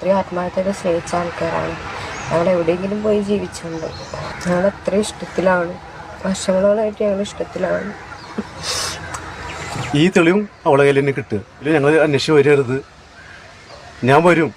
ഇത്രയും ആത്മാർത്ഥത സ്നേഹിച്ച ആൾക്കാരാണ്. ഞങ്ങൾ എവിടെയെങ്കിലും പോയി ജീവിച്ചുണ്ട്. ഞങ്ങൾ അത്ര ഇഷ്ടത്തിലാണ്. വർഷങ്ങളോളായിട്ട് ഞങ്ങൾ ഇഷ്ടത്തിലാണ്. ഈ തെളിവും അവളെ കയ്യിൽ തന്നെ കിട്ടുക. ഇല്ല ഞങ്ങൾ അന്വേഷിച്ച് വരരുത്. ഞാൻ വരും.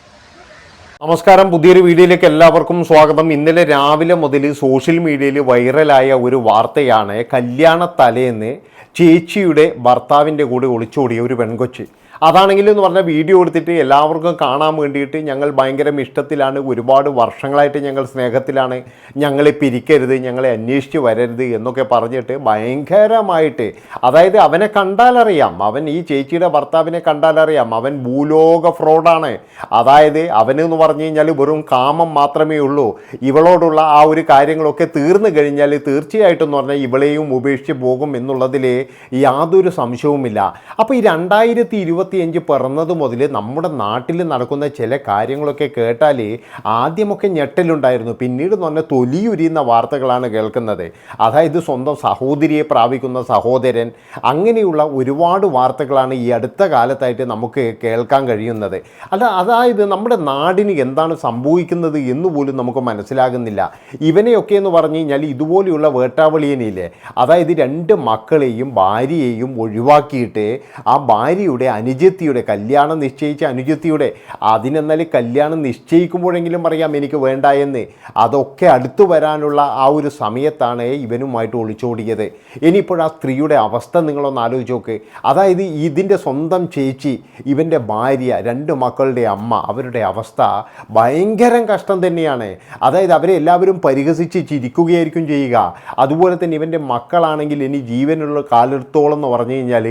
നമസ്കാരം. പുതിയൊരു വീഡിയോയിലേക്ക് എല്ലാവർക്കും സ്വാഗതം. ഇന്നലെ രാവിലെ മുതൽ സോഷ്യൽ മീഡിയയിൽ വൈറലായ ഒരു വാർത്തയാണ് കല്യാണ തലേന്ന് ചേച്ചിയുടെ ഭർത്താവിന്റെ കൂടെ ഒളിച്ചോടിയ ഒരു പെൺകൊച്ച്. അതാണെങ്കിൽ എന്ന് പറഞ്ഞാൽ വീഡിയോ എടുത്തിട്ട് എല്ലാവർക്കും കാണാൻ വേണ്ടിയിട്ട് ഞങ്ങൾ ഭയങ്കര ഇഷ്ടത്തിലാണ്. ഒരുപാട് വർഷങ്ങളായിട്ട് ഞങ്ങൾ സ്നേഹത്തിലാണ്. ഞങ്ങളെ പിരിക്കരുത് ഞങ്ങളെ അന്വേഷിച്ച് വരരുത് എന്നൊക്കെ പറഞ്ഞിട്ട് ഭയങ്കരമായിട്ട്. അതായത് അവനെ കണ്ടാലറിയാം. അവൻ ഈ ചേച്ചിയുടെ ഭർത്താവിനെ കണ്ടാലറിയാം. അവൻ ഭൂലോക ഫ്രോഡാണ്. അതായത് അവനെന്ന് പറഞ്ഞു കഴിഞ്ഞാൽ വെറും കാമം മാത്രമേ ഉള്ളൂ. ഇവളോടുള്ള ആ ഒരു കാര്യങ്ങളൊക്കെ തീർന്നു കഴിഞ്ഞാൽ തീർച്ചയായിട്ടും എന്ന് പറഞ്ഞാൽ ഇവളെയും ഉപേക്ഷിച്ച് പോകും എന്നുള്ളതിൽ യാതൊരു സംശയവുമില്ല. അപ്പോൾ ഈ രണ്ടായിരത്തി ഇരുപത്തിയഞ്ച് പിറന്നത് മുതൽ നമ്മുടെ നാട്ടിൽ നടക്കുന്ന ചില കാര്യങ്ങളൊക്കെ കേട്ടാൽ ആദ്യമൊക്കെ ഞെട്ടലുണ്ടായിരുന്നു. പിന്നീട് പറഞ്ഞാൽ തൊലിയുരിയുന്ന വാർത്തകളാണ് കേൾക്കുന്നത്. അതായത് സ്വന്തം സഹോദരിയെ പ്രാപിക്കുന്ന സഹോദരൻ. അങ്ങനെയുള്ള ഒരുപാട് വാർത്തകളാണ് ഈ അടുത്ത കാലത്തായിട്ട് നമുക്ക് കേൾക്കാൻ കഴിയുന്നത്. അല്ല അതായത് നമ്മുടെ നാടിന് എന്താണ് സംഭവിക്കുന്നത് എന്ന് പോലും നമുക്ക് മനസ്സിലാകുന്നില്ല. ഇവനെയൊക്കെ എന്ന് പറഞ്ഞു കഴിഞ്ഞാൽ ഇതുപോലെയുള്ള വേട്ടാവളിയനില്ലേ? അതായത് രണ്ട് മക്കളെയും ഭാര്യയെയും ഒഴിവാക്കിയിട്ട് ആ ഭാര്യയുടെ അനുജത്തിയുടെ കല്യാണം നിശ്ചയിച്ച അനുജത്തിയുടെ അതിനെന്നാൽ കല്യാണം നിശ്ചയിക്കുമ്പോഴെങ്കിലും പറയാം എനിക്ക് വേണ്ട എന്ന്. അതൊക്കെ അടുത്തു വരാനുള്ള ആ ഒരു സമയത്താണ് ഇവനുമായിട്ട് ഒളിച്ചോടിയത്. ഇനിയിപ്പോൾ ആ സ്ത്രീയുടെ അവസ്ഥ നിങ്ങളൊന്ന് ആലോചിച്ച് നോക്ക്. അതായത് ഇതിന്റെ സ്വന്തം ചേച്ചി ഇവന്റെ ഭാര്യ രണ്ട് മക്കളുടെ അമ്മ അവരുടെ അവസ്ഥ ഭയങ്കരം കഷ്ടം തന്നെയാണ്. അതായത് അവരെ എല്ലാവരും പരിഹസിച്ച് ചിരിക്കുകയായിരിക്കും ചെയ്യുക. അതുപോലെ തന്നെ ഇവന്റെ മക്കളാണെങ്കിൽ ഇനി ജീവനുള്ള കാലെടുത്തോളം എന്ന് പറഞ്ഞു കഴിഞ്ഞാൽ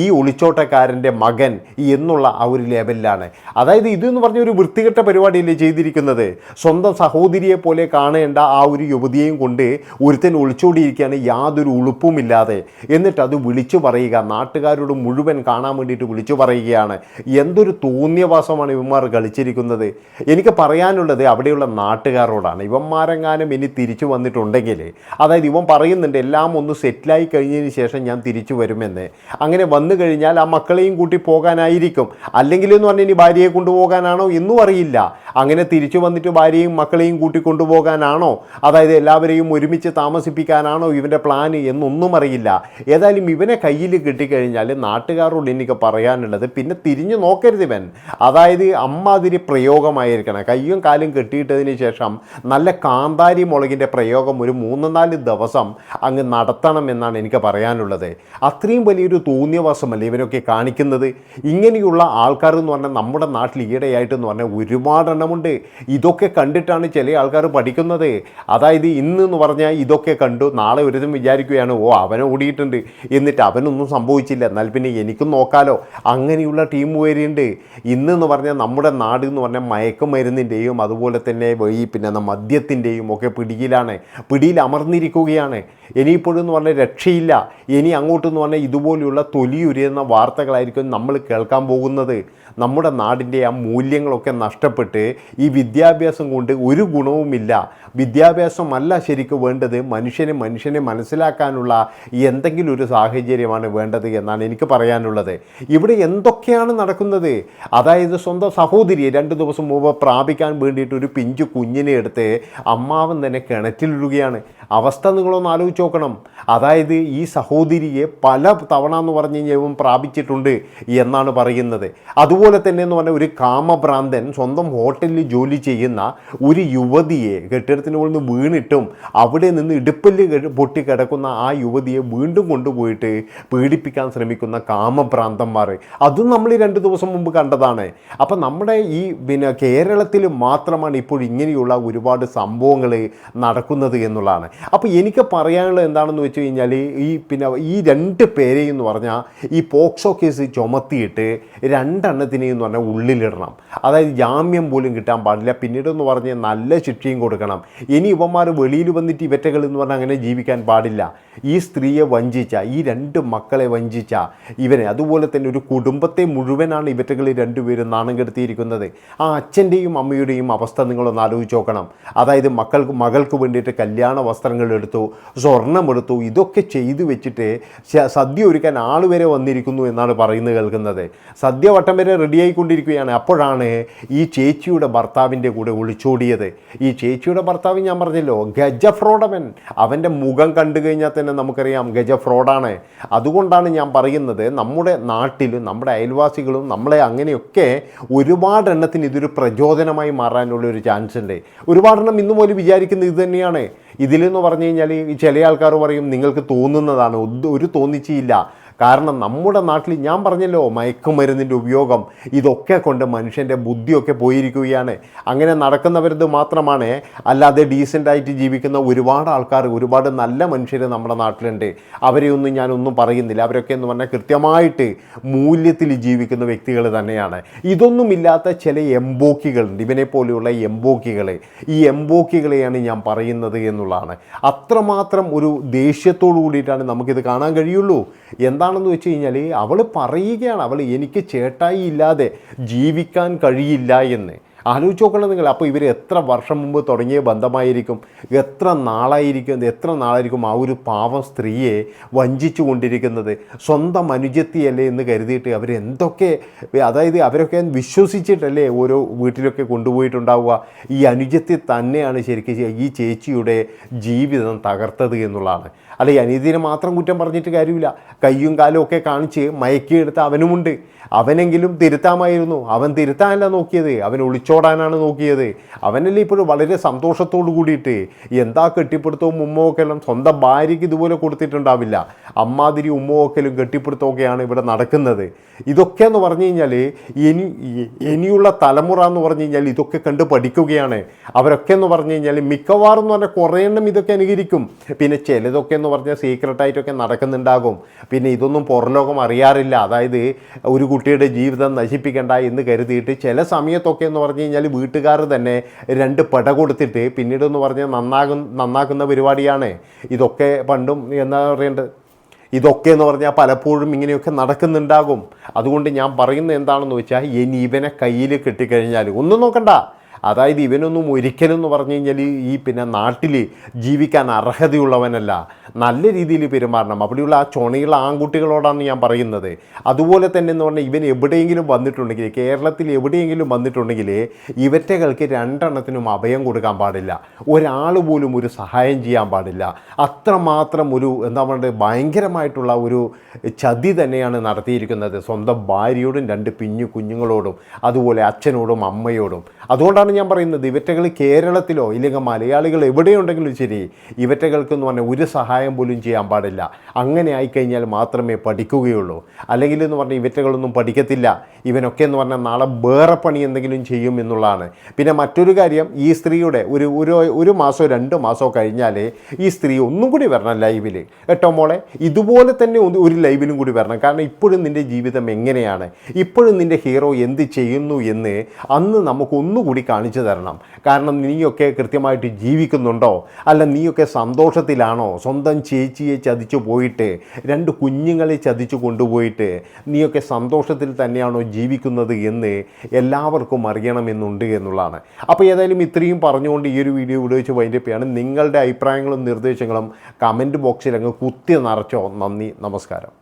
ഈ ഒളിച്ചോട്ടക്കാരന്റെ മകൻ എന്നുള്ള ആ ഒരു ലെവലിലാണ് അതായത് ഇതെന്ന് പറഞ്ഞ ഒരു വൃത്തികെട്ട പരിപാടിയല്ലേ ചെയ്തിരിക്കുന്നത്? സ്വന്തം സഹോദരിയെ പോലെ കാണേണ്ട ആ ഒരു യുവതിയെയും കൊണ്ട് ഒരുത്തൻ ഒളിച്ചോടിയിരിക്കുകയാണ് യാതൊരു ഉളുപ്പുമില്ലാതെ. എന്നിട്ട് അത് വിളിച്ചു പറയുക നാട്ടുകാരോട് മുഴുവൻ കാണാൻ വേണ്ടിയിട്ട് വിളിച്ചു പറയുകയാണ്. എന്തൊരു തോന്നിയവാസമാണ് ഇവന്മാർ കളിച്ചിരിക്കുന്നത്. എനിക്ക് പറയാനുള്ളത് അവിടെയുള്ള നാട്ടുകാരോടാണ്. ഇവന്മാരെങ്ങാനും ഇനി തിരിച്ചു വന്നിട്ടുണ്ടെങ്കിൽ അതായത് ഇവൻ പറയുന്നുണ്ട് എല്ലാം ഒന്ന് സെറ്റിലായി കഴിഞ്ഞതിന് ശേഷം ഞാൻ തിരിച്ചു വരുമെന്ന്. അങ്ങനെ വന്നു കഴിഞ്ഞാൽ ആ മക്കളെയും കൂട്ടി പോകാനായിരിക്കും. അല്ലെങ്കിൽ എന്ന് പറഞ്ഞാൽ ഇനി ഭാര്യയെ കൊണ്ടുപോകാനാണോ? എന്നും അറിയില്ല. അങ്ങനെ തിരിച്ചു വന്നിട്ട് ഭാര്യയും മക്കളെയും കൂട്ടി കൊണ്ടുപോകാനാണോ അതായത് എല്ലാവരെയും ഒരുമിച്ച് താമസിപ്പിക്കാനാണോ ഇവന്റെ പ്ലാൻ എന്നൊന്നും അറിയില്ല. ഏതായാലും ഇവനെ കയ്യിൽ കിട്ടിക്കഴിഞ്ഞാൽ നാട്ടുകാരോട് എനിക്ക് പറയാനുള്ളത് പിന്നെ തിരിഞ്ഞു നോക്കരുത് ഇവൻ. അതായത് അമ്മാതിരി പ്രയോഗമായിരിക്കണം. കയ്യും കാലും കെട്ടിയിട്ടതിന് ശേഷം നല്ല കാന്താരി മുളകിന്റെ പ്രയോഗം ഒരു മൂന്ന് നാല് ദിവസം അങ്ങ് നടത്തണം എന്നാണ് എനിക്ക് പറയാനുള്ളത്. അത്രയും വലിയൊരു തോന്നിയവാസമല്ലേ ഇവനൊക്കെ കാണിക്കുന്നത്? ഇങ്ങനെയുള്ള ആൾക്കാർ എന്ന് പറഞ്ഞാൽ നമ്മുടെ നാട്ടിൽ ഈയിടെയായിട്ടെന്ന് പറഞ്ഞാൽ ഒരുപാട് എണ്ണമുണ്ട് ഇതൊക്കെ കണ്ടിട്ടാണ് ചില ആൾക്കാർ പഠിക്കുന്നത്. അതായത് ഇന്ന് എന്ന് പറഞ്ഞാൽ ഇതൊക്കെ കണ്ടു നാളെ ഒരുതും വിചാരിക്കുകയാണ് ഓ അവനെ ഓടിയിട്ടുണ്ട്. എന്നിട്ട് അവനൊന്നും സംഭവിച്ചില്ല. എന്നാൽ പിന്നെ എനിക്കും നോക്കാലോ. അങ്ങനെയുള്ള ടീം വരെയുണ്ട് ഇന്നെന്ന് പറഞ്ഞാൽ നമ്മുടെ നാട് എന്ന് പറഞ്ഞാൽ മയക്കുമരുന്നിന്റെയും അതുപോലെ തന്നെ ഈ പിന്നെ മദ്യത്തിന്റെയും ഒക്കെ പിടിയിലാണ്. പിടിയിൽ അമർന്നിരിക്കുകയാണ്. ഇനിയിപ്പോഴെന്ന് പറഞ്ഞാൽ രക്ഷയില്ല. ഇനി അങ്ങോട്ടെന്ന് പറഞ്ഞാൽ ഇതുപോലെയുള്ള തൊലിയുരിയുന്ന വാർത്തകളായിരിക്കും നമ്മൾ കേൾക്കാൻ പോകുന്നത് നമ്മുടെ നാടിന്റെ ആ മൂല്യങ്ങളൊക്കെ നഷ്ടപ്പെട്ട് ഈ വിദ്യാഭ്യാസം കൊണ്ട് ഒരു ഗുണവുമില്ല. വിദ്യാഭ്യാസമല്ല ശരിക്കും വേണ്ടത്. മനുഷ്യനെ മനുഷ്യനെ മനസ്സിലാക്കാനുള്ള എന്തെങ്കിലും ഒരു സാഹചര്യമാണ് വേണ്ടത് എന്നാണ് എനിക്ക് പറയാനുള്ളത്. ഇവിടെ എന്തൊക്കെയാണ് നടക്കുന്നത്? അതായത് സ്വന്തം സഹോദരിയെ രണ്ട് ദിവസം മുമ്പ് പ്രാപിക്കാൻ വേണ്ടിയിട്ട് ഒരു പിഞ്ചു കുഞ്ഞിനെ എടുത്ത് അമ്മാവൻ തന്നെ കിണറ്റിലിടുകയാണ്. അവസ്ഥ നിങ്ങളൊന്ന് ആലോചിച്ച് നോക്കണം. അതായത് ഈ സഹോദരിയെ പല തവണ എന്ന് പറഞ്ഞു കഴിഞ്ഞാൽ പ്രാപിച്ചിട്ടുണ്ട്. എന്നാണ് പറയുന്നത്. അതുപോലെ തന്നെ എന്ന് പറഞ്ഞാൽ ഒരു കാമഭ്രാന്തൻ സ്വന്തം ഹോട്ടലിൽ ജോലി ചെയ്യുന്ന ഒരു യുവതിയെ കെട്ടിടത്തിന് മുകളിൽ നിന്ന് വീണിട്ടും അവിടെ നിന്ന് ഇടുപ്പൽ പൊട്ടി കിടക്കുന്ന ആ യുവതിയെ വീണ്ടും കൊണ്ടുപോയിട്ട് പീഡിപ്പിക്കാൻ ശ്രമിക്കുന്ന കാമഭ്രാന്തന്മാർ. അതും നമ്മൾ രണ്ട് ദിവസം മുമ്പ് കണ്ടതാണ്. അപ്പം നമ്മുടെ ഈ പിന്നെ കേരളത്തിൽ മാത്രമാണ് ഇപ്പോൾ ഇങ്ങനെയുള്ള ഒരുപാട് സംഭവങ്ങൾ നടക്കുന്നത് എന്നുള്ളതാണ്. അപ്പോൾ എനിക്ക് പറയാനുള്ളത് എന്താണെന്ന് വെച്ച് കഴിഞ്ഞാൽ ഈ പിന്നെ ഈ രണ്ട് പേരെയും എന്ന് പറഞ്ഞാൽ ഈ പോക്സോ കേസ് ചുമത്തിയിട്ട് രണ്ടെണ്ണത്തിനെയും എന്ന് പറഞ്ഞാൽ ഉള്ളിലിടണം. അതായത് ജാമ്യം പോലും കിട്ടാൻ പാടില്ല. പിന്നീട് എന്ന് പറഞ്ഞാൽ നല്ല ശിക്ഷയും കൊടുക്കണം. ഇനി ഇവന്മാർ വെളിയിൽ വന്നിട്ട് ഇവറ്റകൾ എന്ന് പറഞ്ഞാൽ അങ്ങനെ ജീവിക്കാൻ പാടില്ല. ഈ സ്ത്രീയെ വഞ്ചിച്ച ഈ രണ്ട് മക്കളെ വഞ്ചിച്ച ഇവനെ അതുപോലെ തന്നെ ഒരു കുടുംബത്തെ മുഴുവനാണ് ഇവറ്റകൾ രണ്ടുപേരും നാണം കെടുത്തിയിരിക്കുന്നത് ആ അച്ഛന്റെയും അമ്മയുടെയും അവസ്ഥ നിങ്ങളൊന്ന് ആലോചിച്ച് നോക്കണം. അതായത് മക്കൾക്ക് മകൾക്ക് വേണ്ടിയിട്ട് കല്യാണ വസ്ത്രങ്ങൾ എടുത്തു സ്വർണമെടുത്തു ഇതൊക്കെ ചെയ്തു വെച്ചിട്ട് സദ്യ ഒരുക്കാൻ ആൾ വരെ വന്നിരിക്കുന്നു എന്നാണ് പറയുന്നത് കേൾക്കുന്നത്. നിൽക്കുന്നത് സദ്യ വട്ടം വരെ റെഡിയായിക്കൊണ്ടിരിക്കുകയാണ് അപ്പോഴാണ് ഈ ചേച്ചിയുടെ ഭർത്താവിന്റെ കൂടെ ഒളിച്ചോടിയത്. ഈ ചേച്ചിയുടെ ഭർത്താവ് ഞാൻ പറഞ്ഞല്ലോ ഗജ ഫ്രോഡവൻ അവന്റെ മുഖം കണ്ടു കഴിഞ്ഞാൽ തന്നെ നമുക്കറിയാം ഗജ ഫ്രോഡാണ് അതുകൊണ്ടാണ് ഞാൻ പറയുന്നത് നമ്മുടെ നാട്ടിലും നമ്മുടെ അയൽവാസികളും നമ്മളെ അങ്ങനെയൊക്കെ ഒരുപാട് എണ്ണത്തിന് ഇതൊരു പ്രചോദനമായി മാറാനുള്ള ഒരു ചാൻസ് ഉണ്ട് ഒരുപാടെണ്ണം ഇന്നു പോലും വിചാരിക്കുന്നത് ഇത് തന്നെയാണ്. ഇതിലെന്ന് പറഞ്ഞു കഴിഞ്ഞാൽ ചില ആൾക്കാർ പറയും നിങ്ങൾക്ക് തോന്നുന്നതാണ്. ഒരു തോന്നിച്ചില്ല. കാരണം നമ്മുടെ നാട്ടിൽ ഞാൻ പറഞ്ഞല്ലോ മയക്കുമരുന്നിന്റെ ഉപയോഗം ഇതൊക്കെ കൊണ്ട് മനുഷ്യന്റെ ബുദ്ധിയൊക്കെ പോയിരിക്കുകയാണ്. അങ്ങനെ നടക്കുന്നവരത് മാത്രമാണ്. അല്ലാതെ ഡീസന്റായിട്ട് ജീവിക്കുന്ന ഒരുപാട് ആൾക്കാർ ഒരുപാട് നല്ല മനുഷ്യർ നമ്മുടെ നാട്ടിലുണ്ട്. അവരെയൊന്നും ഞാനൊന്നും പറയുന്നില്ല. അവരൊക്കെ എന്ന് പറഞ്ഞാൽ കൃത്യമായിട്ട് മൂല്യത്തിൽ ജീവിക്കുന്ന വ്യക്തികൾ തന്നെയാണ്. ഇതൊന്നുമില്ലാത്ത ചില എംബോക്കികളുണ്ട്. ഇവനെ പോലെയുള്ള എംബോക്കികൾ ഈ എംബോക്കികളെയാണ് ഞാൻ പറയുന്നത് എന്നുള്ളതാണ്. അത്രമാത്രം ഒരു ദേഷ്യത്തോടു കൂടിയിട്ടാണ് നമുക്കിത് കാണാൻ കഴിയുള്ളൂ. എന്താണെന്ന് വെച്ച് കഴിഞ്ഞാൽ അവൾ പറയുകയാണ് അവൾ എനിക്ക് ചേട്ടായി ഇല്ലാതെ ജീവിക്കാൻ കഴിയില്ല എന്ന്. ആലോചിച്ച് നോക്കണം നിങ്ങൾ അപ്പോൾ ഇവർ എത്ര വർഷം മുമ്പ് തുടങ്ങിയ ബന്ധമായിരിക്കും എത്ര നാളായിരിക്കും എത്ര നാളായിരിക്കും ആ ഒരു പാവം സ്ത്രീയെ വഞ്ചിച്ചു കൊണ്ടിരിക്കുന്നത്? സ്വന്തം അനുജത്തിയല്ലേ എന്ന് കരുതിയിട്ട് അവരെന്തൊക്കെ അതായത് അവരൊക്കെ വിശ്വസിച്ചിട്ടല്ലേ ഓരോ വീട്ടിലൊക്കെ കൊണ്ടുപോയിട്ടുണ്ടാവുക? ഈ അനുജത്തി തന്നെയാണ് ശരിക്കും ഈ ചേച്ചിയുടെ ജീവിതം തകർത്തത് എന്നുള്ളതാണ്. അല്ല ഈ അനീതിനെ മാത്രം കുറ്റം പറഞ്ഞിട്ട് കാര്യമില്ല. കയ്യും കാലും ഒക്കെ കാണിച്ച് മയക്കിയെടുത്ത അവനുമുണ്ട്. അവനെങ്കിലും തിരുത്താമായിരുന്നു. അവൻ തിരുത്താനല്ല നോക്കിയത്. അവൻ ഒളിച്ചോടാനാണ് നോക്കിയത്. അവനല്ലേ ഇപ്പോഴും വളരെ സന്തോഷത്തോടു കൂടിയിട്ട് എന്താ കെട്ടിപ്പിടുത്തവും ഉമ്മവൊക്കെല്ലാം സ്വന്തം ഭാര്യയ്ക്ക് ഇതുപോലെ കൊടുത്തിട്ടുണ്ടാവില്ല. അമ്മാതിരി ഉമ്മവൊക്കലും കെട്ടിപ്പിടുത്തമൊക്കെയാണ് ഇവിടെ നടക്കുന്നത്. ഇതൊക്കെ എന്ന് പറഞ്ഞു കഴിഞ്ഞാൽ ഇനി ഇനിയുള്ള തലമുറ എന്ന് പറഞ്ഞു കഴിഞ്ഞാൽ ഇതൊക്കെ കണ്ട് പഠിക്കുകയാണ്. അവരൊക്കെ എന്ന് പറഞ്ഞു കഴിഞ്ഞാൽ മിക്കവാറും എന്ന് പറഞ്ഞാൽ കുറേ എണ്ണം ഇതൊക്കെ അനുകരിക്കും. പിന്നെ ചിലതൊക്കെ എന്ന് പറഞ്ഞാൽ സീക്രട്ടായിട്ടൊക്കെ നടക്കുന്നുണ്ടാകും. പിന്നെ ഇതൊന്നും പുറലോകം അറിയാറില്ല. അതായത് ഒരു കുട്ടിയുടെ ജീവിതം നശിപ്പിക്കേണ്ട എന്ന് കരുതിയിട്ട് ചില സമയത്തൊക്കെ എന്ന് പറഞ്ഞു കഴിഞ്ഞാൽ വീട്ടുകാർ തന്നെ രണ്ട് പട കൊടുത്തിട്ട് പിന്നീട് എന്ന് പറഞ്ഞാൽ നന്നാകും നന്നാക്കുന്ന പരിപാടിയാണ്. ഇതൊക്കെ പണ്ടും എന്താ പറയേണ്ടത് ഇതൊക്കെ എന്ന് പറഞ്ഞാൽ പലപ്പോഴും ഇങ്ങനെയൊക്കെ നടക്കുന്നുണ്ടാകും. അതുകൊണ്ട് ഞാൻ പറയുന്നത് എന്താണെന്ന് വെച്ചാൽ ഇനി ഇവനെ കയ്യിൽ കിട്ടിക്കഴിഞ്ഞാൽ ഒന്നും നോക്കണ്ട. അതായത് ഇവനൊന്നും ഒരിക്കലും എന്ന് പറഞ്ഞു കഴിഞ്ഞാൽ ഈ പിന്നെ നാട്ടിൽ ജീവിക്കാൻ അർഹതയുള്ളവനല്ല. നല്ല രീതിയിൽ പെരുമാറണം. അവിടെയുള്ള ആ ചുണയുള്ള ആൺകുട്ടികളോടാണ് ഞാൻ പറയുന്നത്. അതുപോലെ തന്നെ എന്ന് പറഞ്ഞാൽ ഇവൻ എവിടെയെങ്കിലും വന്നിട്ടുണ്ടെങ്കിൽ കേരളത്തിൽ എവിടെയെങ്കിലും വന്നിട്ടുണ്ടെങ്കിൽ ഇവറ്റകൾക്ക് രണ്ടെണ്ണത്തിനും അഭയം കൊടുക്കാൻ പാടില്ല. ഒരാൾ പോലും ഒരു സഹായം ചെയ്യാൻ പാടില്ല. അത്രമാത്രം ഒരു എന്താ പറയുക ഭയങ്കരമായിട്ടുള്ള ഒരു ചതി തന്നെയാണ് നടത്തിയിരിക്കുന്നത്. സ്വന്തം ഭാര്യയോടും രണ്ട് പിഞ്ഞു കുഞ്ഞുങ്ങളോടും അതുപോലെ അച്ഛനോടും അമ്മയോടും. അതുകൊണ്ടാണ് ഞാൻ പറയുന്നത് ഇവറ്റകൾ കേരളത്തിലോ ഇല്ലെങ്കിൽ മലയാളികൾ എവിടെയുണ്ടെങ്കിലും ശരി ഇവറ്റകൾക്കെന്ന് പറഞ്ഞാൽ ഒരു സഹായം പോലും ചെയ്യാൻ പാടില്ല. അങ്ങനെ ആയിക്കഴിഞ്ഞാൽ മാത്രമേ പഠിക്കുകയുള്ളൂ. അല്ലെങ്കിൽ എന്ന് പറഞ്ഞാൽ ഇവറ്റകളൊന്നും പഠിക്കത്തില്ല. ഇവനൊക്കെ എന്ന് പറഞ്ഞാൽ നാളെ വേറെ പണി എന്തെങ്കിലും ചെയ്യും എന്നുള്ളതാണ്. പിന്നെ മറ്റൊരു കാര്യം ഈ സ്ത്രീയുടെ ഒരു ഒരു ഒരു മാസമോ രണ്ട് മാസമോ കഴിഞ്ഞാൽ ഈ സ്ത്രീ ഒന്നും കൂടി വരണം ലൈവിൽ കേട്ടോ മോളെ? ഇതുപോലെ തന്നെ ഒരു ലൈവിലും കൂടി വരണം. കാരണം ഇപ്പോഴും നിന്റെ ജീവിതം എങ്ങനെയാണ്? ഇപ്പോഴും നിന്റെ ഹീറോ എന്ത് ചെയ്യുന്നു എന്ന് അന്ന് നമുക്ക് ഒന്നുകൂടി കാണിച്ചു തരണം. കാരണം നീയൊക്കെ കൃത്യമായിട്ട് ജീവിക്കുന്നുണ്ടോ? അല്ല നീയൊക്കെ സന്തോഷത്തിലാണോ? സ്വന്തം ചേച്ചിയെ ചതിച്ചു പോയിട്ട് രണ്ട് കുഞ്ഞുങ്ങളെ ചതിച്ചു കൊണ്ടുപോയിട്ട് നീയൊക്കെ സന്തോഷത്തിൽ തന്നെയാണോ ജീവിക്കുന്നത് എന്ന് എല്ലാവർക്കും അറിയണമെന്നുണ്ട് എന്നുള്ളതാണ്. അപ്പോൾ ഏതായാലും ഇത്രയും പറഞ്ഞുകൊണ്ട് ഈ ഒരു വീഡിയോ ഇവിടെ വെച്ച് വൈൻഡപ്പ് നിങ്ങളുടെ അഭിപ്രായങ്ങളും നിർദ്ദേശങ്ങളും കമന്റ് ബോക്സിൽ അങ്ങ് കുത്തി നിറച്ചോ. നന്ദി നമസ്കാരം.